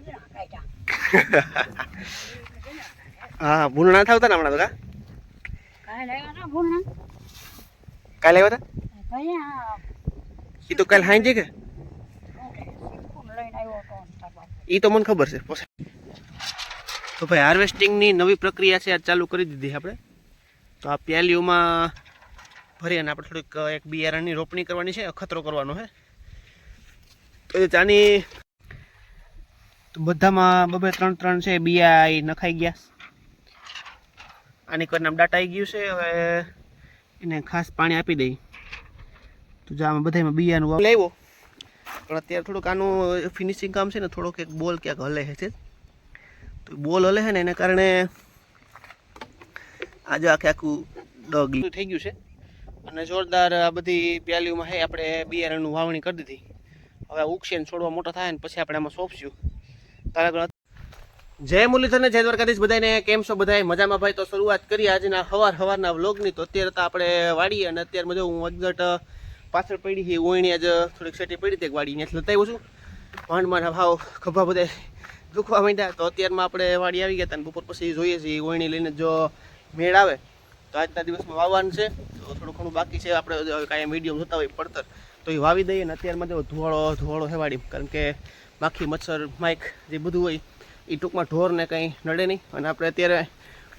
હા ભૂલ ના થાવતા ને હમણાં તો કા? કાલે આવ્યા હતા? એ તો કાલે હાંજે કે. એ તો મને ખબર છે. તો ભાઈ હાર્વેસ્ટિંગની નવી પ્રક્રિયા છે આ ચાલુ કરી દીધી આપણે. તો આ પ્યાલીઓમાં ભરી અને આપણે થોડીક એક બિયારણની રોપણી કરવાની છે અખતરો કરવાનો છે. તો ચાની તો બધામાં બબે ત્રણ ત્રણ છે બિયા ઈ નખાઈ ગયા. આની કરીને ડાટા આવી ગયું છે, હવે એને ખાસ પાણી આપી દઈ. તો જો આમાં બધામાં બિયાનું લાવ્યો. પણ અત્યારે થોડુંક આનું ફિનિશિંગ કામ છે ને, થોડોક એક બોલ ક્યાંક હલે છે તો બોલ હલે છે ને, એને કારણે આજે આખે આખું ડગ થઈ ગયું છે. અને જોરદાર આ બધી પ્યાલીઓમાં હે, આપણે બિયારણનું વાવણી કરી દીધી. હવે ઉગશે ને છોડવા મોટા થાય ને, પછી આપણે આમાં સોંપશું. જય મુરલીધર જય દ્વારકાધીશ બધાને કેમ છો બધાય? મજામાં ભાઈ? તો શરૂઆત કરી આજના હવાર હવારના વ્લોગની. તો અત્યારે તો આપણે વાડીએ અને અત્યારમાં જો હું અજગટ પાછળ પડી છે ઓઈણી આજ થોડીક સેટી પડી હતી એક વાડી ત્યાંથી લતાવ્યો છું. માંડ ભાવ ખભા બધા દુખવા માંડ્યા. તો અત્યારમાં આપણે વાડી આવી ગયા હતા બપોર પછી જોઈએ છીએ ઓઈણી લઈને જો મેળ આવે. તો આજના દિવસમાં વાવવાનું છે. તો થોડું ઘણું બાકી છે. આપણે કાંઈ મીડિયમ જોતા હોય પડતર. તો એ વાવી દઈએ ને અત્યારમાં જો ધોળો ધોળો છે વાડી. કારણ કે માખી મચ્છર, માઇક, જે બધું હોય એ ટૂંકમાં ઢોરને કંઈ નડે નહીં. અને આપણે અત્યારે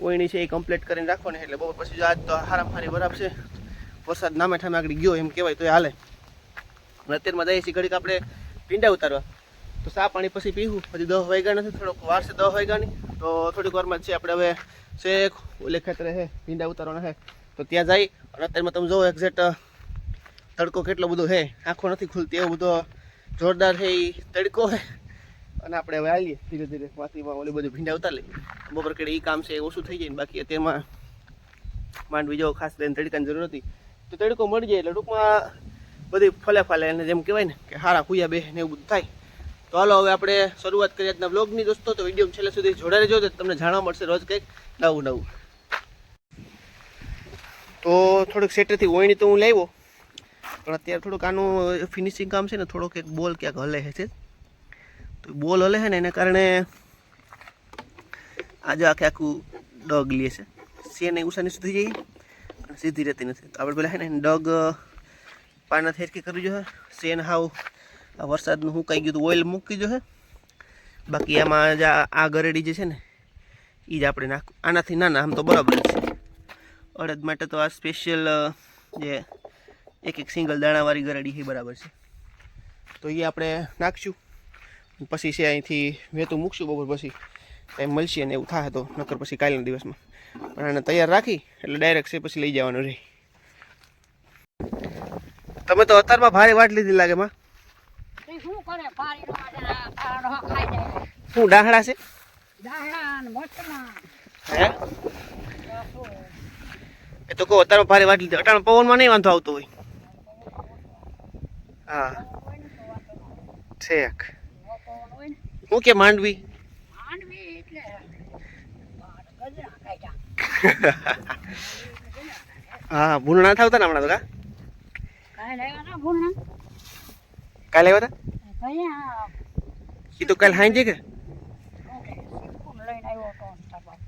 ઓયણી છે એ કમ્પ્લીટ કરીને રાખવાની એટલે બહુ પછી આજ તો હારામ હારી બરાબર છે. વરસાદ નામે ઠામે આગળ ગયો એમ કહેવાય તો એ હાલે. અને અત્યારમાં જઈએ છીએ ઘડીક આપણે પીંડા ઉતારવા. તો સા પાણી પછી પીવું. હજી દસ વાગ્યા નથી, થોડોક વાર છે વાગ્યા વાગ્યાની. તો થોડીક વારમાં છે. આપણે હવે શેખ, ઓલે ખેતરે છે પીંડા ઉતારવાના છે તો ત્યાં જાય. અને અત્યારમાં તમે જોવો એક્ઝેક્ટ તડકો કેટલો બધો છે આંખો નથી ખુલતી, એવો બધો જોરદાર છે એ તડકો અને આપણે હવે આવીએ ધીરે ધીરે. માથીમાં ઓલી બધું ભીંડા ઉતાર લઈએ. બપોર કેડે એ કામ છે એ ઓછું થઈ જાય ને બાકી તેમાં માંડવી જવો ખાસ લઈને તડકાની જરૂર હતી. તો તડકો મળી જાય એટલે ટૂંકમાં બધી ફલે ફલે એને જેમ કહેવાય ને કે હારા હુયા બે ને એવું બધું થાય. તો હાલો હવે આપણે શરૂઆત કરીએ આજના બ્લોગની દોસ્તો. તો વીડિયો છેલ્લે સુધી જોડાઈ રહેજો તમને જાણવા મળશે રોજ કંઈક નવું નવું. તો થોડુંક સેટરથી ઓયણી તો હું લાવ્યો. પણ અત્યારે થોડુંક આનું ફિનિશિંગ કામ છે ને થોડોક એક બોલ ક્યાંક હલે છે. તો બોલ હલે છે ને એને કારણે આજે આખે આખું ડગ લે છે. સેન ઉષાની સુધી જઈએ અને સીધી રહેતી નથી. તો આપણે પેલા છે ને ડગ પાના થેરકી કરવી જોઈએ સેન હાવ વરસાદનું હું કહી ગયું હતું ઓઇલ મૂકી જોઈએ બાકી આમાં જે આ ગરેડી જે છે ને એ જ આપણે નાખ. આનાથી નાના, આમ તો બરાબર છે. અડદ માટે તો આ સ્પેશિયલ જે એક એક સિંગલ દાણાવાળી ગરડી છે બરાબર છે. તો એ આપણે નાખશું. પછી છે અહીંથી વેતું મૂકશું બપોર પછી. ટાઈમ મળશે અને એવું થાય તો નકર પછી કાલના દિવસમાં. પણ આને તૈયાર રાખી એટલે ડાયરેક્ટ છે પછી લઈ જવાનું રહે તમે તો અત્યારમાં ભારે વાટ લીધી લાગે માં. શું ડાહડા છે? એ તો કહો અત્યારમાં ભારે વાટ લીધી. અટાણ પવનમાં નહીં વાંધો આવતો હોય. હા. ઠેક હું કે માંડવી? માંડવી એટલે હા ભૂલ ના થાવતા ને હમણાં તો કાલે આવ્યા હતા એ તો? કાલે હાંજે કે.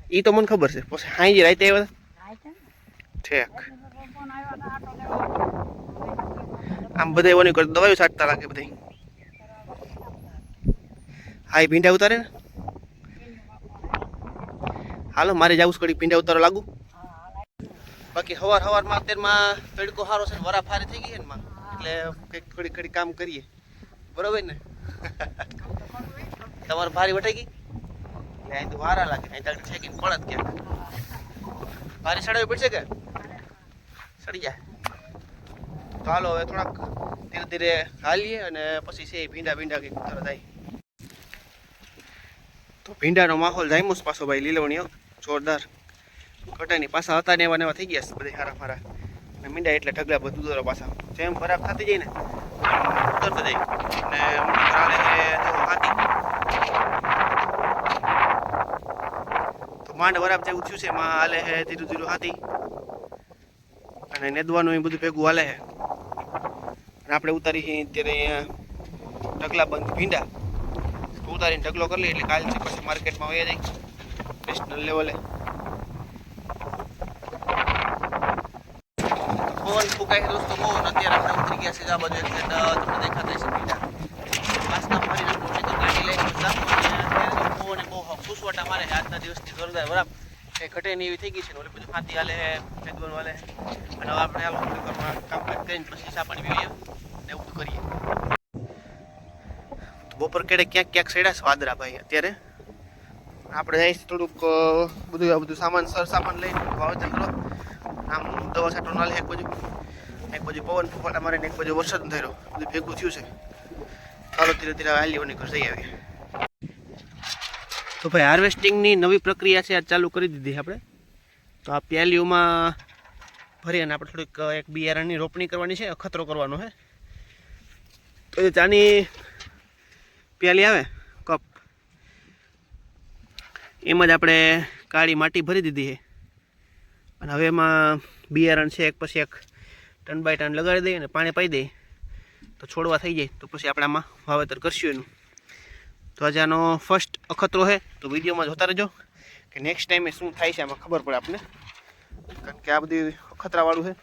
એ તો મને ખબર છે. પછી હાંજે રાતે આવ્યા? હતા ઠેક ફોન આવ્યો તો આટો લેવા. આમ બધા એવો નહીં કરતા. દવાઈઓ છાંટતા લાગે બધી હા, એ ભીંડા ઉતારે ને? હાલો, મારે જવું કડી ભીંડા ઉતારો લાગુ. બાકી હવાર હવારમાં અત્યારમાં તડકો સારો છે વરા ફારે થઈ ગઈ એમાં એટલે કંઈક ઘડી ઘડી કામ કરીએ. બરોબર ને? તમારે ભારી વટાઈ ગઈ? અહીં તો વારા લાગે. અહીં તક છે કે પડત ક્યાંક ભારી સડાવી પડશે કે? સડી જાય. તો હાલો, હવે થોડાક ધીરે ધીરે હાલીએ અને પછી છે ભીંડા ભીંડા કંઈક તરત આવી તો ભીંડાનો માહોલ જામ્યો પાછો ભાઈ લીલવણીઓ જોરદાર. કટાની પાછા હતા ને એવા ને એવા થઈ ગયા બધા હારા મારા. અને મીંડા એટલે ઢગલા બધું દોરો પાછા. જેમ ખરાબ થતી જાય ને, ઉતરતો જાય. અને છે હાથી. તો માંડ બરાબ જેવું થયું છે એમાં હાલે છે ધીરું ધીરું હાથી. અને નેદવાનું એ બધું ભેગું હાલે છે આપણે ઉતારી છીએ અહીંયા ઢગલા બંધ ભીંડા. ઉતારીને ઢગલો કરી લઈએ એટલે કાલ છે પછી માર્કેટમાં વહી જાય. નેશનલ લેવલે પવન ફૂંકાય દોસ્તો પવન અત્યારે આપણે ઉતરી ગયા છે આ બાજુ એટલે તમને દેખાતા છે બીજા પાસના ફરી નાખો તો ગાડી લઈને જાઓ. અને બહુ સુસવાટા મારે આજના દિવસથી જોરદાર બરાબર એ ઘટે ને એવી થઈ ગઈ છે ઓલી બધું હાથી હાલે છે ફેગવન વાલે છે. અને હવે આપણે હાલો વારમાં કામકાજ કરીને પછી ચા પીવીએ ને એવું કરીએ. બપોર કેડે ક્યાંક ક્યાંક સેડા છે વાદળા ભાઈ અત્યારે. આપણે જઈએ થોડુંક બધું બધું સામાન, સર સામાન લઈને વાવેતર કરો. આમ દવા છાંટો ના લે એક બાજુ. એક બાજુ પવન ફૂફાટા મારે એક બાજુ વરસાદ થયો બધું ભેગું થયું છે. ચાલો, ધીરે ધીરે હાલીઓની ઘર જઈ આવીએ. તો ભાઈ હાર્વેસ્ટિંગની નવી પ્રક્રિયા છે, આ ચાલુ કરી દીધી આપણે. તો આ પ્યાલીઓમાં ભરી અને આપણે થોડીક એક બિયારણની રોપણી કરવાની છે, અખતરો કરવાનો છે. તો એ ચાની પ્યાલી આવે, કપ. એમાં જ આપણે કાળી માટી ભરી દીધી છે. અને હવે એમાં બિયારણ છે, એક પછી એક ટન બાય ટન લગાડી દઈએ અને પાણી પાઈ દઈએ. તો છોડવા થઈ જાય, તો પછી આપણે આમાં વાવેતર કરશું એનું. તો આજે આનો ફર્સ્ટ અખતરો છે, તો વિડીયોમાં જોતા રહેજો કે નેક્સ્ટ ટાઈમે શું થાય છે આમાં ખબર પડે આપને. કારણ કે આ બધી અખતરાવાળું છે.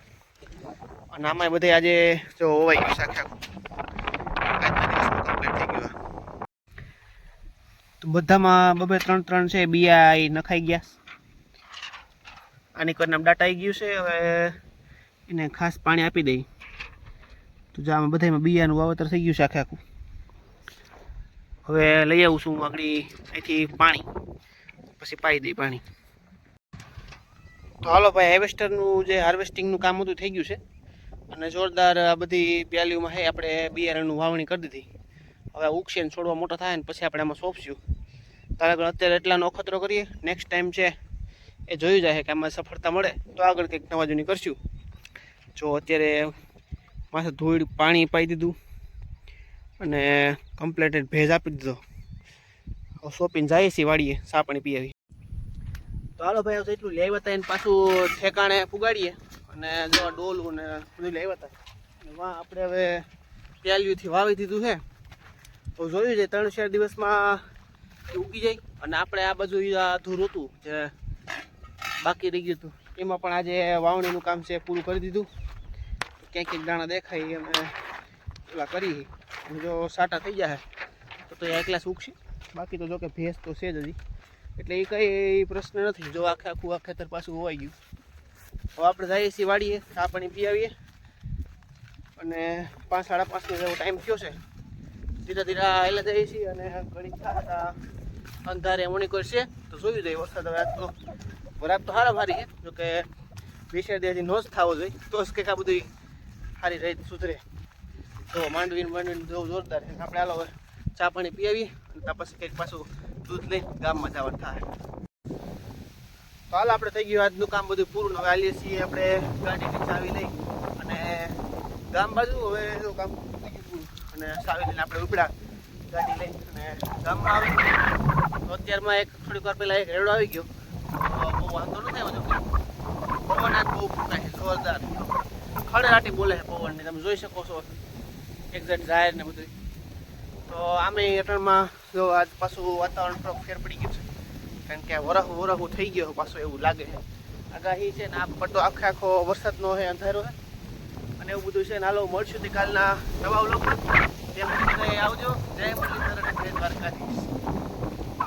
અને આમાં બધે આજે જો હોવાઈ ગયું તો બધામાં બબે ત્રણ ત્રણ છે બિયા એ નખાઈ ગયા. આની કરીને ડાટા આવી ગયું છે, હવે એને ખાસ પાણી આપી દઈ. તો જો આમાં બધામાં બિયાનું વાવતર થઈ ગયું છે આખે આખું. હવે લઈ આવું છું આગળ અહીંથી પાણી. પછી પાઈ દઈ પાણી. તો હાલો ભાઈ, હાર્વેસ્ટરનું જે હાર્વેસ્ટિંગનું કામ હતું થઈ ગયું છે. અને જોરદાર આ બધી પ્યાલીઓમાં હે, આપણે બિયારણનું વાવણી કરી દીધી. હવે ઉગશે ને છોડવા મોટા થાય ને પછી આપણે આમાં સોંપશું. તારે આગળ અત્યારે એટલાનો અખતરો કરીએ. નેક્સ્ટ ટાઈમ છે, એ જોયું જાય કે આમાં સફળતા મળે. તો આગળ કંઈક નવા જૂની કરશું. જો અત્યારે માથે ધૂળ, પાણી પાઈ દીધું. અને કમ્પ્લેટેડ ભેજ આપી દીધો. શોપિંગ જાય છે વાડીએ સાપણી પી તો હાલો ભાઈ, હવે એટલું લેવા હતા એને પાછું ઠેકાણે પુગાડીએ. અને જો ડોલું ને બધું લેવા હતા. વાં આપણે હવે પ્યાલીઓથી વાવી દીધું છે. તો જોયું છે, ત્રણ ચાર દિવસમાં ઉગી જાય. અને આપણે આ બાજુ અધૂરું હતું જે બાકી રહી ગયું હતું. એમાં પણ આજે વાવણીનું કામ છે પૂરું કરી દીધું. ક્યાંક ક્યાંક દાણા દેખાય અમે પેલા કરી જો સાટા થઈ જાય તો તો એકલા સૂકશે બાકી તો જો કે ભેંસ તો છે જ હજી. એટલે એ કંઈ પ્રશ્ન નથી. જો આખે આખું આ ખેતર પાછું હોવાઈ ગયું. હવે આપણે જઈએ છીએ વાડીએ, ચા પાણી પી આવીએ અને પાંચ, સાડા પાંચનો જેવો ટાઈમ થયો છે. ધીરે ધીરે એટલે જઈએ છીએ અને ઘણી અંધારે મણી કરશે. તો જોયું જોઈએ વરસાદ. હવે તો વરાબ તો સારા ભારી છે. જોકે વિશે હજી નો જ થવો જોઈએ. તો જ કંઈક આ બધું સારી રહી સુધરે. તો માંડવી માંડવીને બહુ જોરદાર આપણે હાલો ચા પાણી પીવી આવીએ અને પછી કંઈક પાછું દૂધ લઈ ગામમાં જવાનું થાય. તો હાલ આપણે થઈ ગયું આજનું કામ બધું પૂરું. હવે હાલીએ છીએ આપણે ગાડીની ચાવી લઈ અને ગામ બાજુ હવે જો કામ થઈ ગયું અને ચાવી લઈને આપણે ઉપડા ગાડી લઈ અને ગામમાં આવી તો અત્યારમાં એક થોડીક વાર પહેલાં એક રેડો આવી ગયો. તો બહુ વાંધો નથી આવ્યો પવન આજ બહુ ફૂંકાય છે. જોરદાર. ખડરાટી બોલે છે પવનની. તમે જોઈ શકો છો. એક્ઝેક્ટ જાહેર ને બધું તો આમે અટણમાં જો આજ પાછું વાતાવરણ થોડોક ફેર પડી ગયું છે. કારણ કે વરહ વરહ થઈ ગયો પાછું એવું લાગે છે. આગાહી છે ને આ પટ્ટો આખે આખો વરસાદનો છે, અંધારો છે. અને એવું બધું છે ને હાલો મળશું તે કાલના નવા લોકો આવજો. જય મુરલીધર જય દ્વારકાધીશ.